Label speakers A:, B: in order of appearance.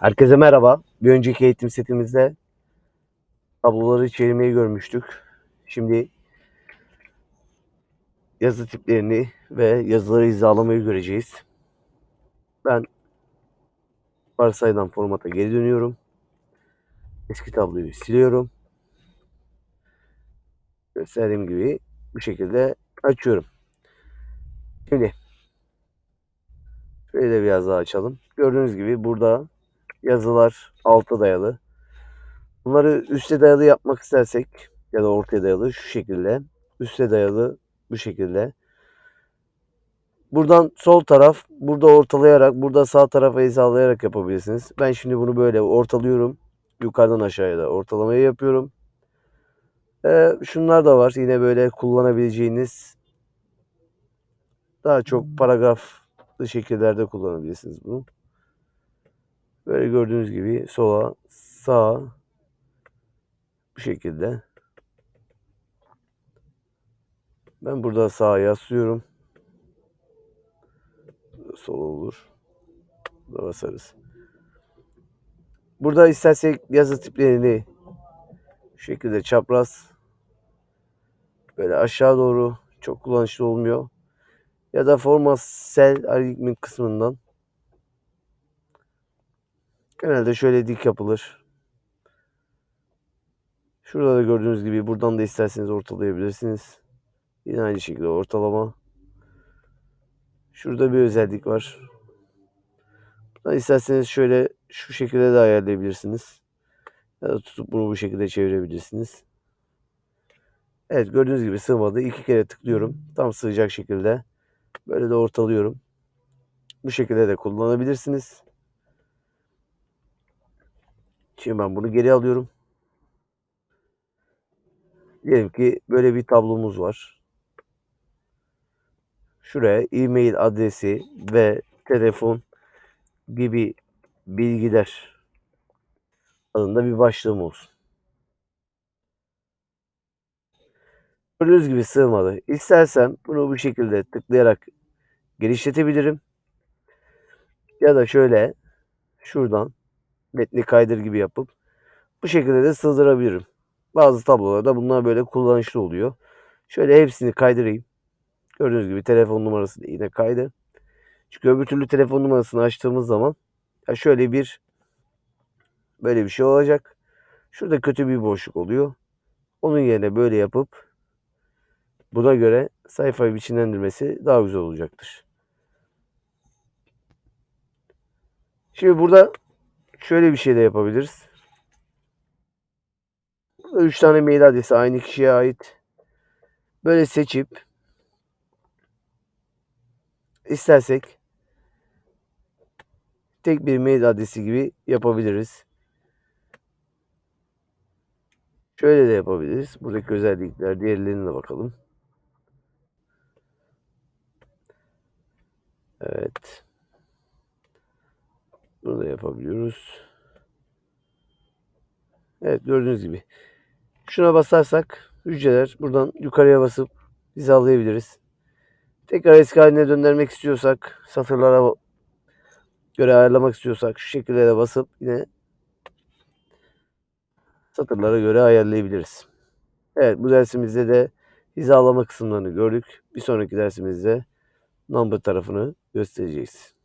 A: Herkese merhaba. Bir önceki eğitim setimizde tabloları çevirmeyi görmüştük. Şimdi yazı tiplerini ve yazıları hizalamayı göreceğiz. Ben varsayılan formata geri dönüyorum. Eski tabloyu siliyorum. Gösterdiğim gibi bu şekilde açıyorum. Şimdi şöyle biraz daha açalım. Gördüğünüz gibi burada yazılar alta dayalı. Bunları üste dayalı yapmak istersek ya da ortaya dayalı şu şekilde. Üste dayalı bu şekilde. Buradan sol taraf, burada ortalayarak, burada sağ tarafa hizalayarak yapabilirsiniz. Ben şimdi bunu böyle ortalıyorum. Yukarıdan aşağıya da ortalamayı yapıyorum. Ee, şunlar da var. Yine böyle kullanabileceğiniz daha çok paragraflı şekillerde kullanabilirsiniz bunu. Böyle gördüğünüz gibi sola, sağa bu şekilde. Ben burada sağa yaslıyorum. Sola olur. Burada basarız. Burada istersek yazı tiplerini şu şekilde çapraz böyle aşağı doğru çok kullanışlı olmuyor. Ya da format sel algoritmin kısmından genelde şöyle dik yapılır. Şurada da gördüğünüz gibi buradan da isterseniz ortalayabilirsiniz. Yine aynı şekilde ortalama. Şurada bir özellik var. Buradan isterseniz şöyle şu şekilde de ayarlayabilirsiniz. Ya da tutup bunu bu şekilde çevirebilirsiniz. Evet gördüğünüz gibi sığmadı. İki kere tıklıyorum. Tam sığacak şekilde. Böyle de ortalıyorum. Bu şekilde de kullanabilirsiniz. Şimdi ben bunu geri alıyorum. Diyelim ki böyle bir tablomuz var. Şuraya e-mail adresi ve telefon gibi bilgiler adında bir başlığım olsun. Gördüğünüz gibi sığmadı. İstersem bunu bu şekilde tıklayarak genişletebilirim. Ya da şöyle şuradan metni kaydır gibi yapıp bu şekilde de sığdırabilirim. Bazı tablolarda bunlar böyle kullanışlı oluyor. Şöyle hepsini kaydırayım. Gördüğünüz gibi telefon numarası yine kaydı. Çünkü öbür türlü telefon numarasını açtığımız zaman ya şöyle bir böyle bir şey olacak. Şurada kötü bir boşluk oluyor. Onun yerine böyle yapıp buna göre sayfayı biçimlendirmesi daha güzel olacaktır. Şimdi burada şöyle bir şey de yapabiliriz. Burada 3 tane mail adresi aynı kişiye ait. Böyle seçip istersek tek bir mail adresi gibi yapabiliriz. Şöyle de yapabiliriz. Buradaki özellikler diğerlerine de bakalım. Evet. Bunu da yapabiliyoruz. Evet gördüğünüz gibi. Şuna basarsak hücreler buradan yukarıya basıp hizalayabiliriz. Tekrar eski haline döndürmek istiyorsak satırlara göre ayarlamak istiyorsak şu şekilde de basıp yine satırlara göre ayarlayabiliriz. Evet bu dersimizde de hizalama kısımlarını gördük. Bir sonraki dersimizde number tarafını göstereceğiz.